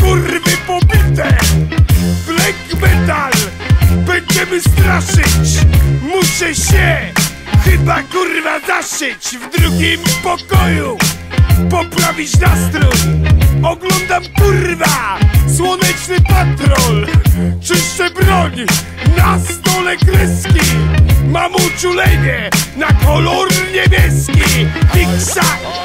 kurwy pobite. Black metal, będziemy straszyć. Muszę się chyba kurwa zaszyć W drugim pokoju. Poprawić nastrój. Oglądam kurwa słoneczny patrol. Czyszczę broń. Na stole kreski. Mam uczulenie na kolor niebieski. Big Sack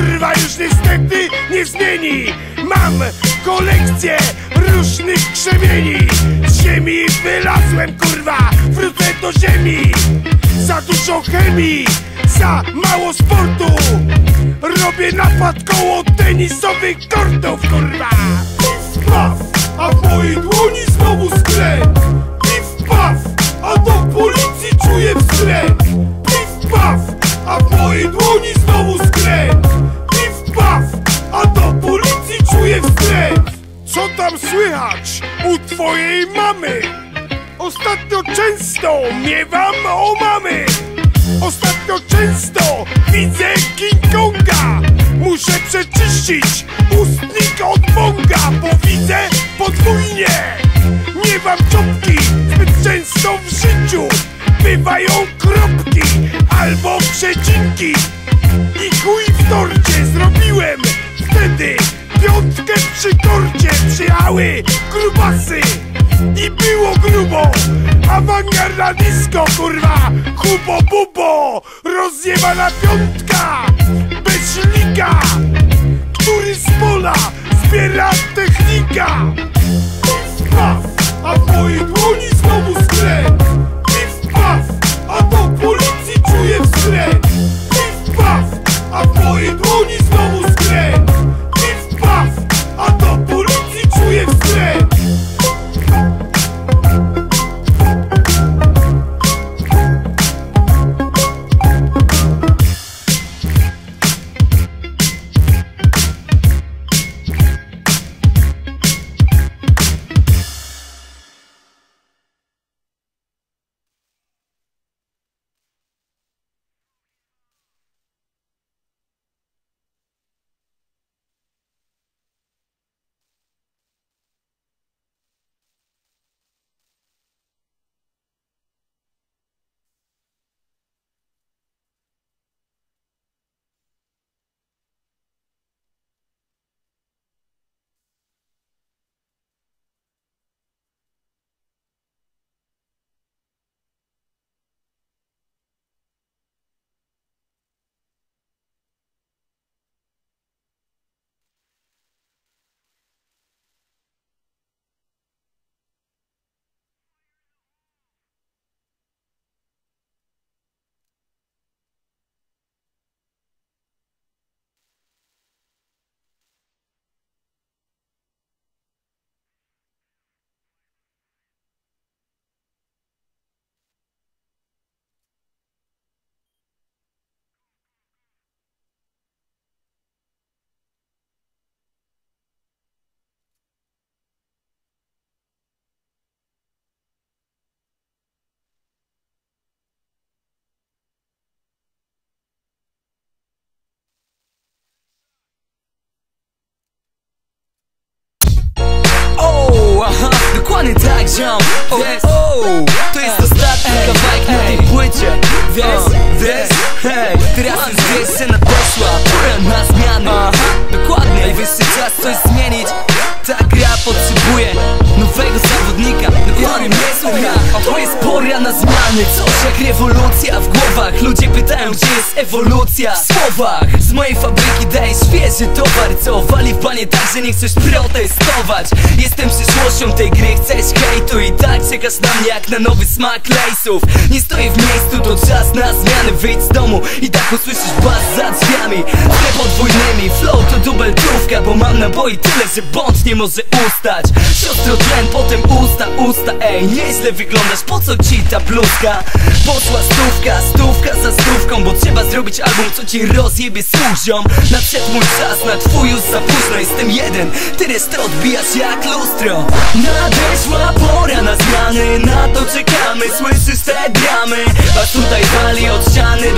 kurwa już niestety nie zmieni. Mam kolekcję różnych krzemieni. Z ziemi wylazłem kurwa Wrócę do ziemi. Za dużo chemii Za mało sportu. Robię napad koło tenisowych kortów kurwa. Paf A w mojej dłoni znowu sklep Co tam słychać u twojej mamy? Ostatnio często miewam o mamy. Ostatnio często widzę King Konga. Muszę przeczyścić ustnik od bąga Bo widzę podwójnie. Nie mam czopki zbyt często w życiu. Bywają kropki albo przecinki. I chuj w torcie zrobiłem wtedy Piątkę przy torcie przyjechały grubasy i było grubo Awangarda disco, kurwa Hubo bubo Rozjebana piątka Bez silnika Który z pola zbiera technika. Paf A w ziom to jest ostatni kawałek na tej płycie. Wiesz, wiesz, hej Teraz już wiesz, doszła Pora na zmiany. Dokładnie, najwyższy czas coś zmienić. Ta gra potrzebuje nowego zawodnika. Dokładnie mnie słucha To jest pora na zmiany. Coś jak rewolucja w głowach? Ludzie pytają, gdzie jest ewolucja? W słowach Z mojej fabryki daję świeży towar Co wali w panie tak, że nie chcesz protestować. Jestem przyszłością tej gry, chcesz hejtu I tak czekasz na mnie jak na nowy smak lejsów. Nie stoję w miejscu, to czas na zmiany Wyjdź z domu i tak usłyszysz bas za drzwiami. Te podwójnymi, flow to dubeltówka Bo mam naboi tyle, że bądź nie może ustać. Siostro tlen, potem usta, usta, ej Nieźle wyglądasz, po co ci ta bluzka? Posła stówka, stówka za stówką Bo trzeba zrobić album, co ci rozjebie służą Nadszedł mój czas, na twój już za późno Jestem jeden, ty resztę odbijasz jak lustro. Nadeszła pora na zmiany Na to czekamy, słyszysz te dramy Was tutaj wali od ściany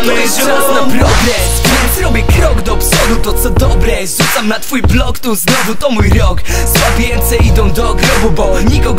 wygramy ziom czas na progres, więc robię krok do przodu. To co dobre, rzucam na twój blok Tu znowu to mój rok. Słabieńce idą do grobu, bo nikogo